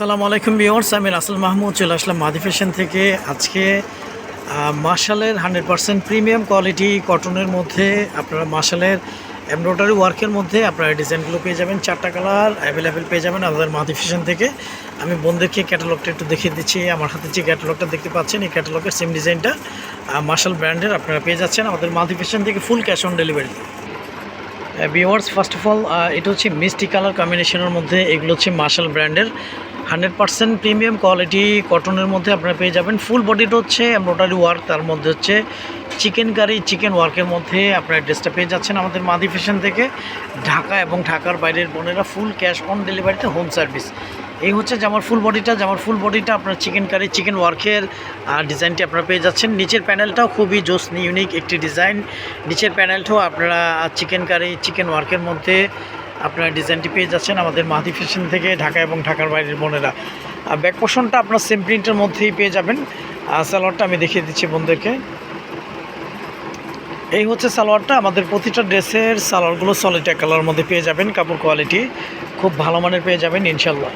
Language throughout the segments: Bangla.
আসসালামু আলাইকুম বিওর্স আমি রাসেল মাহমুদ চলে আসলাম মাদি ফ্যাশন থেকে। আজকে মার্শালের হান্ড্রেড পার্সেন্ট প্রিমিয়াম কোয়ালিটি কটনের মধ্যে আপনারা মার্শালের এমব্রয়ডারি ওয়ার্কের মধ্যে আপনারা ডিজাইনগুলো পেয়ে যাবেন। চারটা কালার অ্যাভেলেবেল পেয়ে যাবেন আমাদের মাদি ফ্যাশন থেকে। আমি বন্ধুকে ক্যাটালগটা একটু দেখিয়ে দিচ্ছি। আমার হাতে যে ক্যাটালগটা দেখতে পাচ্ছেন, এই ক্যাটালগের সেম ডিজাইনটা মার্শাল ব্র্যান্ডের আপনারা পেয়ে যাচ্ছেন আমাদের মাদি ফ্যাশন থেকে full cash on delivery viewers first of all এটা হচ্ছে মিষ্টি কালার কম্বিনেশনের মধ্যে, এগুলো হচ্ছে মার্শাল ব্র্যান্ডের। হান্ড্রেড পার্সেন্ট প্রিমিয়াম কোয়ালিটি কটনের মধ্যে আপনারা পেয়ে যাবেন। ফুল বডিটা হচ্ছে এমব্রয়ডারি ওয়ার্ক, তার মধ্যে হচ্ছে চিকেন কারি, চিকেন ওয়ার্কের মধ্যে আপনারা ড্রেসটা পেয়ে যাচ্ছেন আমাদের মাদি ফ্যাশন থেকে। ঢাকা এবং ঢাকার বাইরের বোনেরা ফুল ক্যাশ অন ডেলিভারিতে হোম সার্ভিস। এই হচ্ছে জামার ফুল বডিটা জামার ফুল বডিটা আপনার চিকেন কারি, চিকেন ওয়ার্কের ডিজাইনটি আপনারা পেয়ে যাচ্ছেন। নিচের প্যানেলটাও খুবই জোস, ইউনিক একটি ডিজাইন। নিচের প্যানেলটাও আপনারা চিকেন কারি, চিকেন ওয়ার্কের মধ্যে আপনারা ডিজাইনটি পেয়ে যাচ্ছেন আমাদের মাহাদি ফ্যাশন থেকে ঢাকা এবং ঢাকার বাইরের বোনেরা। আর ব্যাক পোর্শনটা আপনার সেম প্রিন্টের মধ্যেই পেয়ে যাবেন। আর সালোয়ারটা আমি দেখিয়ে দিচ্ছি বোনদেরকে এই হচ্ছে সালোয়ারটা, আমাদের প্রতিটা ড্রেসের সালোয়ারগুলো সলিটা কালার মধ্যে পেয়ে যাবেন, কাপড় কোয়ালিটি খুব ভালো মানের পেয়ে যাবেন ইনশাল্লাহ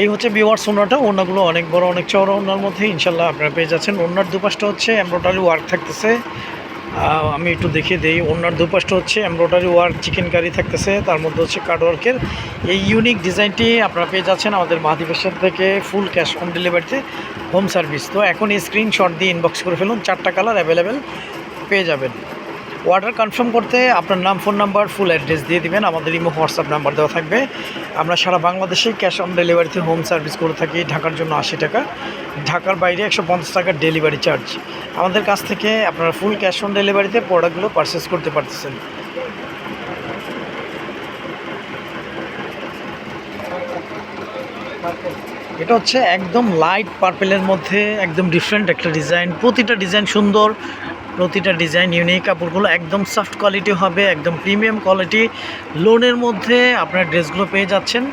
এই হচ্ছে বিওয়ার সোনাটা ওনাগুলো অনেক বড়, অনেক চওড়া ওনার মধ্যে ইনশাল্লাহ আপনারা পেয়ে যাচ্ছেন। ওনার দুপাশটা হচ্ছে এমব্রয়ডারি ওয়ার্ক থাকতেছে। আমি একটু দেখিয়ে দিই। ওনার দুপাশটা হচ্ছে এমব্রয়ডারি ওয়ার্ক চিকেন কারি থাকতেছে। তার মধ্যে হচ্ছে কার্ড ওয়ার্কের এই ইউনিক ডিজাইনটি আপনারা পেয়ে যাচ্ছেন আমাদের মাহাদিবেশন থেকে ফুল ক্যাশ হোম ডেলিভারিতে হোম সার্ভিস তো এখন এই স্ক্রিনশট দিয়ে ইনবক্স করে ফেলুন। চারটা কালার অ্যাভেলেবেল পেয়ে যাবেন। অর্ডার কনফার্ম করতে আপনার নাম ফোন নাম্বার ফুল অ্যাড্রেস দিয়ে দিবেন। আমাদের ইমো হোয়াটসঅ্যাপ নাম্বার দেওয়া থাকবে। আমরা সারা বাংলাদেশে ক্যাশ অন ডেলিভারিতে হোম সার্ভিস করে থাকি, ঢাকার জন্য আশি টাকা। ঢাকার বাইরে একশো পঞ্চাশ টাকার ডেলিভারি চার্জ আমাদের কাছ থেকে আপনারা ফুল ক্যাশ অন ডেলিভারিতে প্রোডাক্টগুলো পারচেস করতে পারতেছেন। এটা হচ্ছে একদম লাইট পার্পেলের মধ্যে, একদম ডিফারেন্ট একটা ডিজাইন প্রতিটা ডিজাইন সুন্দর প্রতিটা ডিজাইন ইউনিক কাপড়গুলো একদম সফট কোয়ালিটি হবে, একদম প্রিমিয়াম কোয়ালিটি লোনের মধ্যে আপনার ড্রেসগুলো পেয়ে যাচ্ছেন।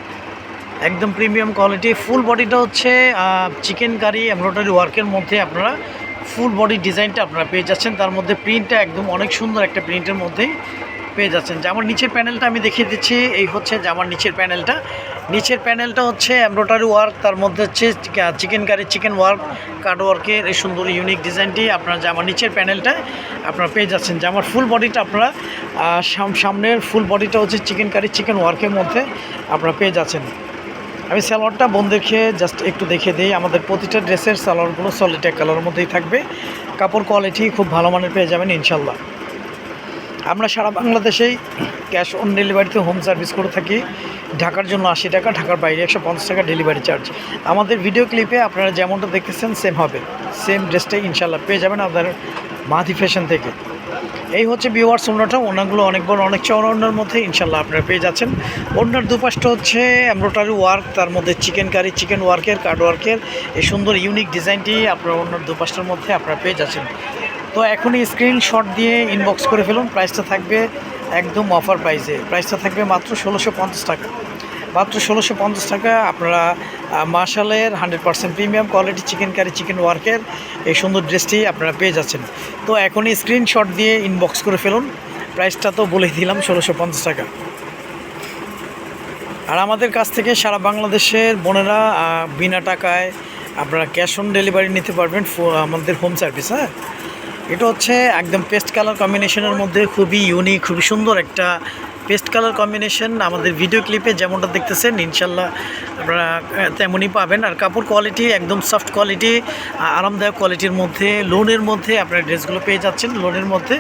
একদম প্রিমিয়াম কোয়ালিটি ফুল বডিটা হচ্ছে চিকেন কারি এমব্রয়ডারি ওয়ার্কের মধ্যে আপনারা ফুল বডি ডিজাইনটা আপনারা পেয়ে যাচ্ছেন। তার মধ্যে প্রিন্টটা একদম অনেক সুন্দর একটা প্রিন্টের মধ্যেই পেয়ে যাচ্ছেন। জামার নিচের প্যানেলটা আমি দেখিয়ে দিচ্ছি। এই হচ্ছে জামার নিচের প্যানেলটা নিচের প্যানেলটা হচ্ছে এমব্রয়ডারি ওয়ার্ক, তার মধ্যে হচ্ছে chikankari, chikan work, card ওয়ার্কের এই সুন্দর, ইউনিক ডিজাইনটি আপনার জামার নিচের প্যানেলটা, আপনারা পেয়ে যাচ্ছেন। জামার ফুল বডিটা আপনারা সাম- সামনের ফুল বডিটা হচ্ছে চিকেন কারি, চিকেন ওয়ার্কের মধ্যে আপনারা পেয়ে যাচ্ছেন। আমি সালোয়ারটা বন্ধুকে জাস্ট একটু দেখে দিই, আমাদের প্রতিটা ড্রেসের সালোয়ারগুলো সলিড এক কালারের মধ্যেই থাকবে। কাপড় কোয়ালিটি খুব ভালো মানের পেয়ে যাবেন ইনশাল্লাহ আমরা সারা বাংলাদেশেই ক্যাশ অন ডেলিভারিতে হোম সার্ভিস করে থাকি। ঢাকার জন্য আশি টাকা, ঢাকার বাইরে একশো পঞ্চাশ টাকা ডেলিভারি চার্জ। আমাদের ভিডিও ক্লিপে আপনারা যেমনটা দেখতেছেন সেম হবে। সেম ড্রেসটাই ইনশাল্লাহ পেয়ে যাবেন আপনার মাথি ফ্যাশন থেকে। এই হচ্ছে বিওয়ার সোনাটা ওনাগুলো অনেক বড়, অনেক চওড়া ওনার মধ্যে ইনশাল্লাহ আপনারা পেয়ে যাচ্ছেন। ওনার দুপাশটা হচ্ছে এমব্রয়ডারি ওয়ার্ক তার মধ্যে চিকেন কারি চিকেন ওয়ার্কের কার্ড ওয়ার্কের এই সুন্দর ইউনিক ডিজাইনটি আপনার ওনার দুপাশটার মধ্যে আপনারা পেয়ে যাচ্ছেন। তো এখনই স্ক্রিনশট দিয়ে ইনবক্স করে ফেলুন। প্রাইসটা থাকবে একদম অফার প্রাইসে প্রাইসটা থাকবে মাত্র ষোলোশো পঞ্চাশ টাকা। মাত্র ষোলোশো পঞ্চাশ টাকা আপনারা মার্শালের hundred percent premium quality chikankari chikan ওয়ার্কের এই সুন্দর ড্রেসটি আপনারা পেয়ে যাচ্ছেন। তো এখনই স্ক্রিনশট দিয়ে ইনবক্স করে ফেলুন। প্রাইসটা তো বলে দিলাম ষোলোশো পঞ্চাশ টাকা। আর আমাদের কাছ থেকে সারা বাংলাদেশের বোনেরা বিনা টাকায় আপনারা ক্যাশ অন ডেলিভারি নিতে পারবেন আমাদের হোম সার্ভিস হ্যাঁ? এটা হচ্ছে একদম পেস্ট কালার কম্বিনেশনের মধ্যে খুবই ইউনিক খুবই সুন্দর একটা পেস্ট কালার কম্বিনেশন আমাদের ভিডিও ক্লিপে যেমনটা দেখতেছেন, ইনশাল্লাহ আপনারা তেমনই পাবেন। আর কাপড় কোয়ালিটি একদম সফট কোয়ালিটি আরামদায়ক কোয়ালিটির মধ্যে লোনের মধ্যে আপনারা ড্রেসগুলো পেয়ে যাচ্ছেন লোনের মধ্যে।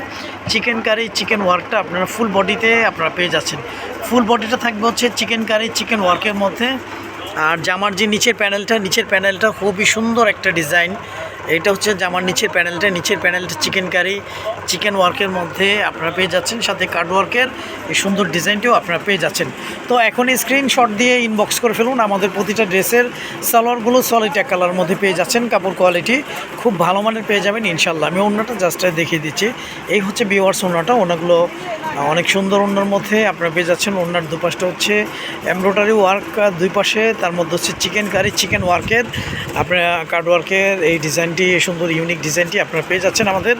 চিকেন কারি চিকেন ওয়ার্কটা আপনারা ফুল বডিতে আপনারা পেয়ে যাচ্ছেন। ফুল বডিটা থাকবে হচ্ছে চিকেন কারি চিকেন ওয়ার্কের মধ্যে। আর জামার যে নিচের প্যানেলটা নিচের প্যানেলটা খুবই সুন্দর একটা ডিজাইন এটা হচ্ছে জামার নিচের প্যানেলটা নিচের প্যানেলটা চিকেন কারি চিকেন ওয়ার্কের মধ্যে আপনারা পেয়ে যাচ্ছেন, সাথে কার্ড ওয়ার্কের এই সুন্দর ডিজাইনটিও আপনারা পেয়ে যাচ্ছেন। তো এখন স্ক্রিনশট দিয়ে ইনবক্স করে ফেলুন, আমাদের প্রতিটা ড্রেসের সালোয়ারগুলো সলিড এক কালার মধ্যে পেয়ে যাচ্ছেন, কাপড় কোয়ালিটি খুব ভালো মানের পেয়ে যাবেন ইনশাল্লাহ আমি অন্যটা জাস্ট দেখিয়ে দিচ্ছি। এই হচ্ছে বিওয়ার্স ওনাটা ওনাগুলো অনেক সুন্দর ওনার মধ্যে আপনারা পেয়ে যাচ্ছেন। ওনার দুপাশটা হচ্ছে এমব্রয়ডারি ওয়ার্ক দুই পাশে, তার মধ্যে হচ্ছে চিকেন কারি চিকেন ওয়ার্কের আপনার কার্ড ওয়ার্কের এই ডিজাইনটি ডিজাইনটি সুন্দর ইউনিক ডিজাইনটি আপনারা পেয়ে যাচ্ছেন আমাদের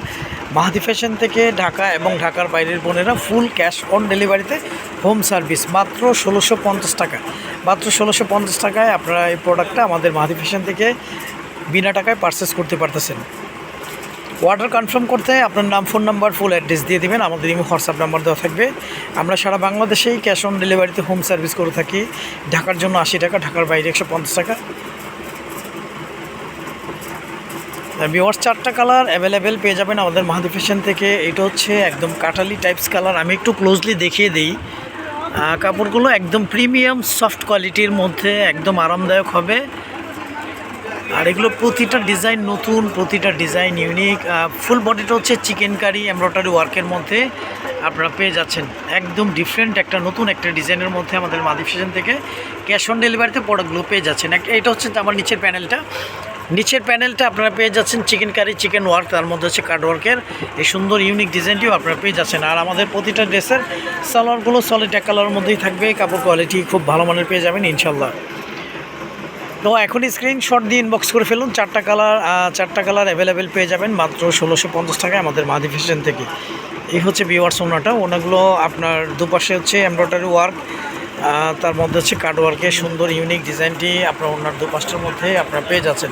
মাহাদি ফ্যাশন থেকে ঢাকা এবং ঢাকার বাইরের বোনেরা ফুল ক্যাশ অন ডেলিভারিতে হোম সার্ভিস মাত্র ষোলোশো পঞ্চাশ টাকা। মাত্র ষোলোশো পঞ্চাশ টাকায় আপনারা এই প্রোডাক্টটা আমাদের মাহাদি ফ্যাশন থেকে বিনা টাকায় পারচেস করতে পারতেছেন। অর্ডার কনফার্ম করতে আপনার নাম ফোন নাম্বার ফুল অ্যাড্রেস দিয়ে দিবেন। আমাদের ইমো হোয়াটসঅ্যাপ নাম্বার দেওয়া থাকবে। আমরা সারা বাংলাদেশেই ক্যাশ অন ডেলিভারিতে হোম সার্ভিস করে থাকি। ঢাকার জন্য আশি টাকা, ঢাকার বাইরে একশো পঞ্চাশ টাকা। বিওয়ার্স চারটা কালার অ্যাভেলেবেল পেয়ে যাবেন আমাদের মাহাদি ফ্যাশন থেকে। এটা হচ্ছে একদম কাটালি টাইপস কালার আমি একটু ক্লোজলি দেখিয়ে দিই। কাপড়গুলো একদম প্রিমিয়াম সফট কোয়ালিটির মধ্যে একদম আরামদায়ক হবে। আর এগুলো প্রতিটা ডিজাইন নতুন, প্রতিটা ডিজাইন ইউনিক ফুল বডিটা হচ্ছে চিকেন কারি এমব্রয়ডারি ওয়ার্কের মধ্যে আপনারা পেয়ে যাচ্ছেন। একদম ডিফারেন্ট একটা, নতুন একটা ডিজাইনের মধ্যে আমাদের মাদি থেকে। ক্যাশ অন ডেলিভারিতে প্রোডাক্টগুলো পেয়ে যাচ্ছেন। এটা হচ্ছে আমার নিচের প্যানেলটা নিচের প্যানেলটা আপনারা পেয়ে যাচ্ছেন চিকেন কারি, চিকেন ওয়ার্ক, তার মধ্যে হচ্ছে কার্ড ওয়ার্কের। এই সুন্দর ইউনিক ডিজাইনটিও আপনারা পেয়ে যাচ্ছেন। আর আমাদের প্রতিটা ড্রেসের সালোয়ারগুলো সলিড এক কালারের মধ্যেই থাকবে। কাপড় কোয়ালিটি খুব ভালো মানের পেয়ে যাবেন ইনশাল্লাহ তো এখনই স্ক্রিনশট দিয়ে ইনবক্স করে ফেলুন। চারটা কালার চারটা কালার অ্যাভেলেবেল পেয়ে যাবেন মাত্র ষোলোশো পঞ্চাশ টাকায় আমাদের মাদি ফ্যাশন থেকে। এই হচ্ছে বিওয়ার্স ওনাটা। ওনাগুলো আপনার দুপাশে হচ্ছে এমব্রয়ডারি ওয়ার্ক তার মধ্যে হচ্ছে কার্ড ওয়ার্কের সুন্দর ইউনিক ডিজাইনটি আপনার ওনার দুপাশটার মধ্যে আপনারা পেয়ে যাচ্ছেন।